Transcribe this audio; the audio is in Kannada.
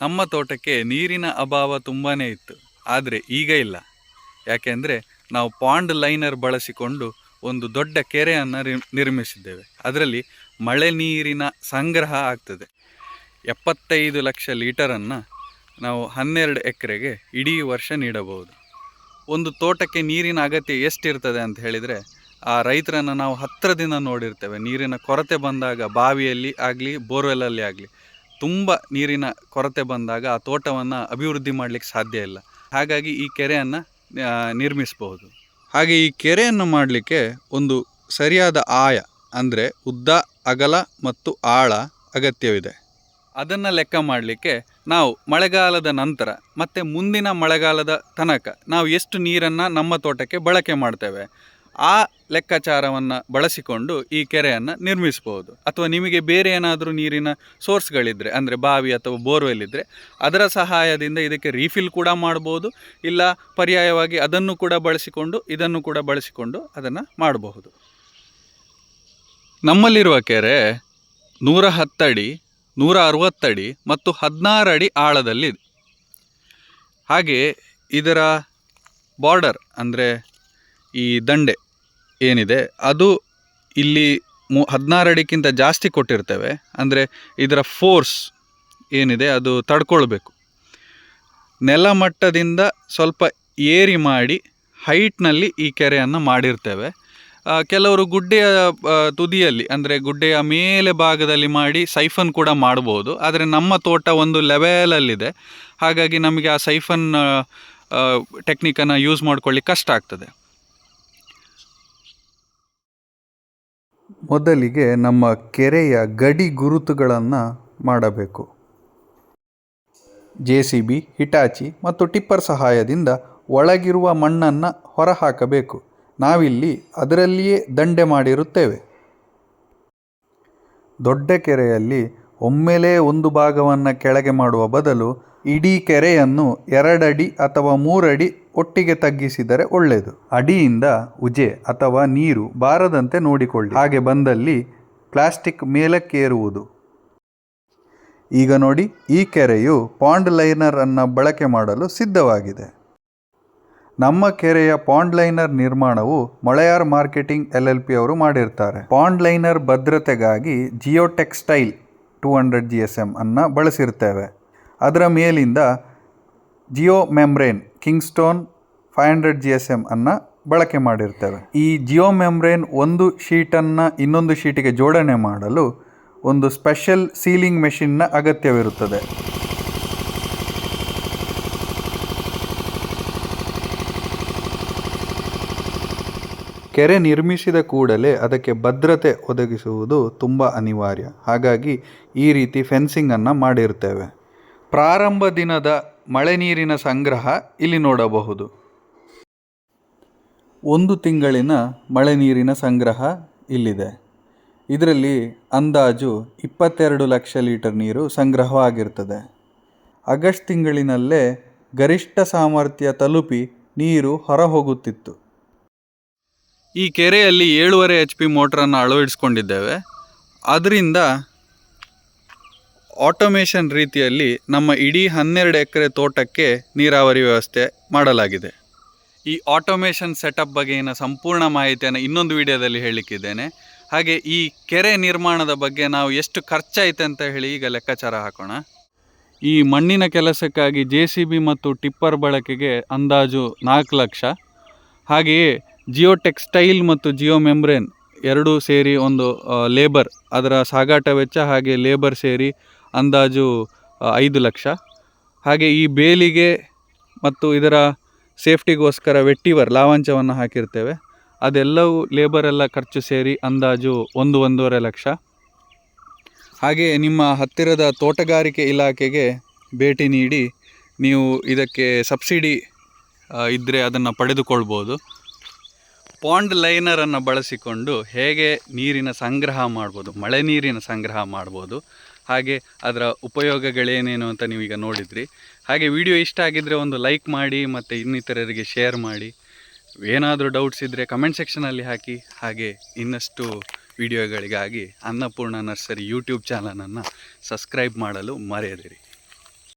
ನಮ್ಮ ತೋಟಕ್ಕೆ ನೀರಿನ ಅಭಾವ ತುಂಬಾ ಇತ್ತು, ಆದರೆ ಈಗ ಇಲ್ಲ. ಯಾಕೆಂದರೆ ನಾವು ಪಾಂಡ್ ಲೈನರ್ ಬಳಸಿಕೊಂಡು ಒಂದು ದೊಡ್ಡ ಕೆರೆಯನ್ನು ನಿರ್ಮಿಸಿದ್ದೇವೆ. ಅದರಲ್ಲಿ ಮಳೆ ನೀರಿನ ಸಂಗ್ರಹ ಆಗ್ತದೆ. ಎಪ್ಪತ್ತೈದು ಲಕ್ಷ ಲೀಟರನ್ನು ನಾವು ಹನ್ನೆರಡು ಎಕರೆಗೆ ಇಡೀ ವರ್ಷ ನೀಡಬಹುದು. ಒಂದು ತೋಟಕ್ಕೆ ನೀರಿನ ಅಗತ್ಯ ಎಷ್ಟಿರ್ತದೆ ಅಂತ ಹೇಳಿದರೆ, ಆ ರೈತರನ್ನು ನಾವು ಹತ್ತಿರದಿಂದ ನೋಡಿರ್ತೇವೆ. ನೀರಿನ ಕೊರತೆ ಬಂದಾಗ ಬಾವಿಯಲ್ಲಿ ಆಗಲಿ, ಬೋರ್ವೆಲಲ್ಲಿ ಆಗಲಿ ತುಂಬ ನೀರಿನ ಕೊರತೆ ಬಂದಾಗ ಆ ತೋಟವನ್ನು ಅಭಿವೃದ್ಧಿ ಮಾಡಲಿಕ್ಕೆ ಸಾಧ್ಯ ಇಲ್ಲ. ಹಾಗಾಗಿ ಈ ಕೆರೆಯನ್ನು ನಿರ್ಮಿಸಬಹುದು. ಹಾಗೆ ಈ ಕೆರೆಯನ್ನು ಮಾಡಲಿಕ್ಕೆ ಒಂದು ಸರಿಯಾದ ಆಯ ಅಂದರೆ ಉದ್ದ, ಅಗಲ ಮತ್ತು ಆಳ ಅಗತ್ಯವಿದೆ. ಅದನ್ನು ಲೆಕ್ಕ ಮಾಡಲಿಕ್ಕೆ ನಾವು ಮಳೆಗಾಲದ ನಂತರ ಮತ್ತು ಮುಂದಿನ ಮಳೆಗಾಲದ ತನಕ ನಾವು ಎಷ್ಟು ನೀರನ್ನು ನಮ್ಮ ತೋಟಕ್ಕೆ ಬಳಕೆ ಮಾಡ್ತೇವೆ. ಆ ಲೆಕ್ಕಾಚಾರವನ್ನು ಬಳಸಿಕೊಂಡು ಈ ಕೆರೆಯನ್ನು ನಿರ್ಮಿಸ್ಬೋದು ಅಥವಾ ನಿಮಗೆ ಬೇರೆ ಏನಾದರೂ ನೀರಿನ ಸೋರ್ಸ್ಗಳಿದ್ದರೆ ಅಂದರೆ ಬಾವಿ ಅಥವಾ ಬೋರ್ವೆಲ್ ಇದ್ದರೆ ಅದರ ಸಹಾಯದಿಂದ ಇದಕ್ಕೆ ರೀಫಿಲ್ ಕೂಡ ಮಾಡ್ಬೋದು, ಇಲ್ಲ ಪರ್ಯಾಯವಾಗಿ ಅದನ್ನು ಕೂಡ ಬಳಸಿಕೊಂಡು, ಇದನ್ನು ಕೂಡ ಬಳಸಿಕೊಂಡು ಅದನ್ನು ಮಾಡಬಹುದು. ನಮ್ಮಲ್ಲಿರುವ ಕೆರೆ ನೂರ ಹತ್ತಡಿ ನೂರ ಅರವತ್ತಡಿ ಮತ್ತು ಹದಿನಾರು ಅಡಿ ಆಳದಲ್ಲಿದೆ ಹಾಗೆ ಇದರ ಬಾರ್ಡರ್, ಅಂದರೆ ಈ ದಂಡೆ ಏನಿದೆ, ಅದು ಇಲ್ಲಿ ಮು, ಹದಿನಾರು ಜಾಸ್ತಿ ಕೊಟ್ಟಿರ್ತೇವೆ. ಅಂದರೆ ಇದರ ಫೋರ್ಸ್ ಏನಿದೆ, ಅದು ತಡ್ಕೊಳ್ಬೇಕು. ನೆಲಮಟ್ಟದಿಂದ ಸ್ವಲ್ಪ ಏರಿ ಮಾಡಿ ಹೈಟ್ನಲ್ಲಿ ಈ ಕೆರೆಯನ್ನು ಮಾಡಿರ್ತೇವೆ. ಕೆಲವರು ಗುಡ್ಡೆಯ ತುದಿಯಲ್ಲಿ, ಅಂದರೆ ಗುಡ್ಡೆಯ ಮೇಲೆ ಭಾಗದಲ್ಲಿ ಮಾಡಿ ಸೈಫನ್ ಕೂಡ ಮಾಡ್ಬೋದು. ಆದರೆ ನಮ್ಮ ತೋಟ ಒಂದು ಲೆವೆಲಲ್ಲಿದೆ ಹಾಗಾಗಿ ನಮಗೆ ಆ ಸೈಫನ್ ಟೆಕ್ನಿಕನ್ನು ಯೂಸ್ ಮಾಡ್ಕೊಳ್ಳಿ ಕಷ್ಟ ಆಗ್ತದೆ. ಮೊದಲಿಗೆ ನಮ್ಮ ಕೆರೆಯ ಗಡಿ ಗುರುತುಗಳನ್ನು ಮಾಡಬೇಕು. ಜೆ ಸಿ ಬಿ, ಹಿಟಾಚಿ ಮತ್ತು ಟಿಪ್ಪರ್ ಸಹಾಯದಿಂದ ಒಳಗಿರುವ ಮಣ್ಣನ್ನು ಹೊರಹಾಕಬೇಕು. ನಾವಿಲ್ಲಿ ಅದರಲ್ಲಿಯೇ ದಂಡೆ ಮಾಡಿರುತ್ತೇವೆ. ದೊಡ್ಡ ಕೆರೆಯಲ್ಲಿ ಒಮ್ಮೆಲೇ ಒಂದು ಭಾಗವನ್ನು ಕೆಳಗೆ ಮಾಡುವ ಬದಲು ಇಡೀ ಕೆರೆಯನ್ನು ಎರಡಡಿ ಅಥವಾ ಮೂರಡಿ ಒಟ್ಟಿಗೆ ತಗ್ಗಿಸಿದರೆ ಒಳ್ಳೆಯದು. ಅಡಿಯಿಂದ ಉಜೆ ಅಥವಾ ನೀರು ಬಾರದಂತೆ ನೋಡಿಕೊಳ್ಳಿ. ಹಾಗೆ ಬಂದಲ್ಲಿ ಪ್ಲಾಸ್ಟಿಕ್ ಮೇಲಕ್ಕೇರುವುದು. ಈಗ ನೋಡಿ, ಈ ಕೆರೆಯು ಪಾಂಡ್ ಲೈನರ್ ಅನ್ನು ಬಳಕೆ ಮಾಡಲು ಸಿದ್ಧವಾಗಿದೆ. ನಮ್ಮ ಕೆರೆಯ ಪಾಂಡ್ ಲೈನರ್ ನಿರ್ಮಾಣವು Moleyar marketing L L P ಅವರು ಮಾಡಿರ್ತಾರೆ. ಪಾಂಡ್ ಲೈನರ್ ಭದ್ರತೆಗಾಗಿ geo textile two hundred G S M ಅನ್ನು ಬಳಸಿರ್ತೇವೆ. ಅದರ ಮೇಲಿಂದ geo membrane Kingstone five hundred G S M ಅನ್ನು ಬಳಕೆ ಮಾಡಿರ್ತೇವೆ. ಈ ಜಿಯೋ ಮೆಮ್ರೇನ್ ಒಂದು ಶೀಟನ್ನು ಇನ್ನೊಂದು ಶೀಟಿಗೆ ಜೋಡಣೆ ಮಾಡಲು ಒಂದು ಸ್ಪೆಷಲ್ ಸೀಲಿಂಗ್ ಮೆಷಿನ್ನ ಅಗತ್ಯವಿರುತ್ತದೆ. ಕೆರೆ ನಿರ್ಮಿಸಿದ ಕೂಡಲೇ ಅದಕ್ಕೆ ಭದ್ರತೆ ಒದಗಿಸುವುದು ತುಂಬ ಅನಿವಾರ್ಯ. ಹಾಗಾಗಿ ಈ ರೀತಿ ಫೆನ್ಸಿಂಗನ್ನು ಮಾಡಿರ್ತೇವೆ. ಪ್ರಾರಂಭ ದಿನದ ಮಳೆ ನೀರಿನ ಸಂಗ್ರಹ ಇಲ್ಲಿ ನೋಡಬಹುದು. ಒಂದು ತಿಂಗಳಿನ ಮಳೆ ನೀರಿನ ಸಂಗ್ರಹ ಇಲ್ಲಿದೆ. ಇದರಲ್ಲಿ ಅಂದಾಜು ಇಪ್ಪತ್ತೆರಡು ಲಕ್ಷ ಲೀಟರ್ ನೀರು ಸಂಗ್ರಹವಾಗಿರ್ತದೆ. ಆಗಸ್ಟ್ ತಿಂಗಳಿನಲ್ಲೇ ಗರಿಷ್ಠ ಸಾಮರ್ಥ್ಯ ತಲುಪಿ ನೀರು ಹೊರಹೋಗುತ್ತಿತ್ತು. ಈ ಕೆರೆಯಲ್ಲಿ ಏಳುವರೆ ಎಚ್ ಪಿ ಮೋಟ್ರನ್ನು ಅಳವಡಿಸ್ಕೊಂಡಿದ್ದೇವೆ. ಅದರಿಂದ ಆಟೋಮೇಷನ್ ರೀತಿಯಲ್ಲಿ ನಮ್ಮ ಇಡೀ ಹನ್ನೆರಡು ಎಕರೆ ತೋಟಕ್ಕೆ ನೀರಾವರಿ ವ್ಯವಸ್ಥೆ ಮಾಡಲಾಗಿದೆ. ಈ ಆಟೋಮೇಷನ್ ಸೆಟಪ್ ಬಗೆಗಿನ ಸಂಪೂರ್ಣ ಮಾಹಿತಿಯನ್ನು ಇನ್ನೊಂದು ವಿಡಿಯೋದಲ್ಲಿ ಹೇಳಿಕ್ಕಿದ್ದೇನೆ. ಹಾಗೆ ಈ ಕೆರೆ ನಿರ್ಮಾಣದ ಬಗ್ಗೆ ನಾವು ಎಷ್ಟು ಖರ್ಚಾಯ್ತು ಅಂತ ಹೇಳಿ ಈಗ ಲೆಕ್ಕಾಚಾರ ಹಾಕೋಣ. ಈ ಮಣ್ಣಿನ ಕೆಲಸಕ್ಕಾಗಿ ಜೆ ಸಿ ಬಿ ಮತ್ತು ಟಿಪ್ಪರ್ ಬಳಕೆಗೆ ಅಂದಾಜು ನಾಲ್ಕು ಲಕ್ಷ. ಹಾಗೆಯೇ ಜಿಯೋ ಟೆಕ್ಸ್ಟೈಲ್ ಮತ್ತು ಜಿಯೋ ಮೆಮ್ರೇನ್ ಎರಡೂ ಸೇರಿ ಒಂದು ಲೇಬರ್, ಅದರ ಸಾಗಾಟ ವೆಚ್ಚ ಹಾಗೆ ಲೇಬರ್ ಸೇರಿ ಅಂದಾಜು ಐದು ಲಕ್ಷ. ಹಾಗೆ ಈ ಬೇಲಿಗೆ ಮತ್ತು ಇದರ ಸೇಫ್ಟಿಗೋಸ್ಕರ ವೆಟ್ಟಿವರ್, ಲಾವಂಚವನ್ನು ಹಾಕಿರ್ತೇವೆ. ಅದೆಲ್ಲವೂ ಲೇಬರೆಲ್ಲ ಖರ್ಚು ಸೇರಿ ಅಂದಾಜು ಒಂದು, ಒಂದೂವರೆ ಲಕ್ಷ. ಹಾಗೆ ನಿಮ್ಮ ಹತ್ತಿರದ ತೋಟಗಾರಿಕೆ ಇಲಾಖೆಗೆ ಭೇಟಿ ನೀಡಿ ನೀವು ಇದಕ್ಕೆ ಸಬ್ಸಿಡಿ ಇದ್ದರೆ ಅದನ್ನು ಪಡೆದುಕೊಳ್ಬೋದು. ಪಾಂಡ್ ಲೈನರನ್ನು ಬಳಸಿಕೊಂಡು ಹೇಗೆ ನೀರಿನ ಸಂಗ್ರಹ ಮಾಡ್ಬೋದು, ಮಳೆ ನೀರಿನ ಸಂಗ್ರಹ ಮಾಡ್ಬೋದು, ಹಾಗೆ ಅದರ ಉಪಯೋಗಗಳೇನೇನು ಅಂತ ನೀವೀಗ ನೋಡಿದ್ರಿ. ಹಾಗೆ ವಿಡಿಯೋ ಇಷ್ಟ ಆಗಿದ್ದರೆ ಒಂದು ಲೈಕ್ ಮಾಡಿ, ಮತ್ತು ಇನ್ನಿತರರಿಗೆ ಶೇರ್ ಮಾಡಿ. ಏನಾದರೂ ಡೌಟ್ಸ್ ಇದ್ದರೆ ಕಮೆಂಟ್ ಸೆಕ್ಷನಲ್ಲಿ ಹಾಕಿ. ಹಾಗೆ ಇನ್ನಷ್ಟು ವಿಡಿಯೋಗಳಿಗಾಗಿ ಅನ್ನಪೂರ್ಣ ನರ್ಸರಿ ಯೂಟ್ಯೂಬ್ ಚಾನಲನ್ನು ಸಬ್ಸ್ಕ್ರೈಬ್ ಮಾಡಲು ಮರೆಯದಿರಿ.